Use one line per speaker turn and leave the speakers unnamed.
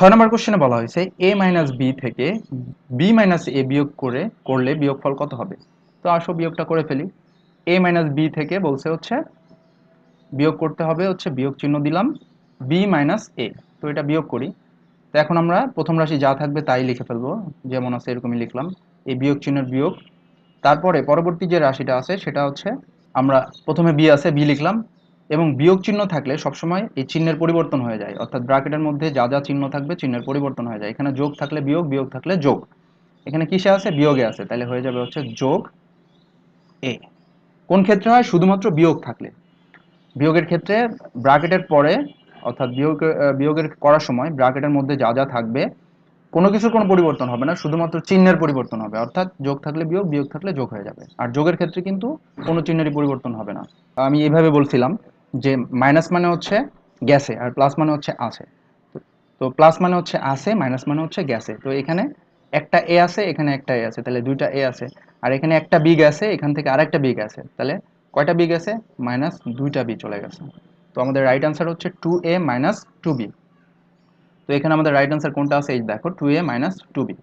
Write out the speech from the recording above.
ছয় নম্বর কোশ্চেনে বলা হয়েছে এ মাইনাস বি থেকে বি মাইনাস এ বিয়োগ করে, করলে বিয়োগফল কত হবে? তো আসো বিয়োগটা করে ফেলি। এ মাইনাস বি থেকে বলছে হচ্ছে, বিয়োগ করতে হবে হচ্ছে বিয়োগ চিহ্ন দিলাম বি মাইনাস এ তো এটা বিয়োগ করি। তো এখন আমরা প্রথম রাশি যা থাকবে তাই লিখে ফেলব। যেমন আছে এরকমই লিখলাম। এই বিয়োগ চিহ্নের বিয়োগ। তারপরে পরবর্তী যে রাশিটা আছে সেটা হচ্ছে, আমরা প্রথমে বি আছে বি লিখলাম। এবং বিয়োগ চিহ্ন থাকলে সবসময় এই চিহ্নের পরিবর্তন হয়ে যায়। অর্থাৎ ব্র্যাকেটের মধ্যে যা যা চিহ্ন থাকবে চিহ্নের পরিবর্তন হয়ে যায়। এখানে যোগ থাকলে বিয়োগ বিয়োগ থাকলে যোগ। এখানে কিসে আছে? বিয়োগে আছে। তাহলে হয়ে যাবে হচ্ছে যোগ এ। কোন ক্ষেত্রে হয়? শুধুমাত্র বিয়োগ থাকলে। বিয়োগের ক্ষেত্রে ব্র্যাকেটের পরে, অর্থাৎ বিয়োগ, বিয়োগের করার সময় ব্র্যাকেটের মধ্যে যা যা থাকবে, কোনো কিছুর কোনো পরিবর্তন হবে না। শুধুমাত্র চিহ্নের পরিবর্তন হবে। অর্থাৎ যোগ থাকলে বিয়োগ বিয়োগ থাকলে যোগ হয়ে যাবে। আর যোগের ক্ষেত্রে কিন্তু কোনো চিহ্নেরই পরিবর্তন হবে না। আমি এইভাবে বলছিলাম। যে মাইনাস মানে হচ্ছে গ্যাসে আর প্লাস মানে হচ্ছে আছে। তো- প্লাস মানে হচ্ছে আছে মাইনাস মানে হচ্ছে গ্যাসে তো এখানে একটা এ আছে, এখানে একটা এ আছে, তাহলে দুইটা এ আছে। আর এখানে একটা বি গেছে, এখান থেকে আর একটা বি গেছে। তাহলে কয়টা বি গেছে? মাইনাস দুইটা বি চলে গেছে। তো আমাদের রাইট আনসার হচ্ছে two A minus two B তো এখানে আমাদের রাইট আনসার কোনটা আছে? এই দেখো two A minus two B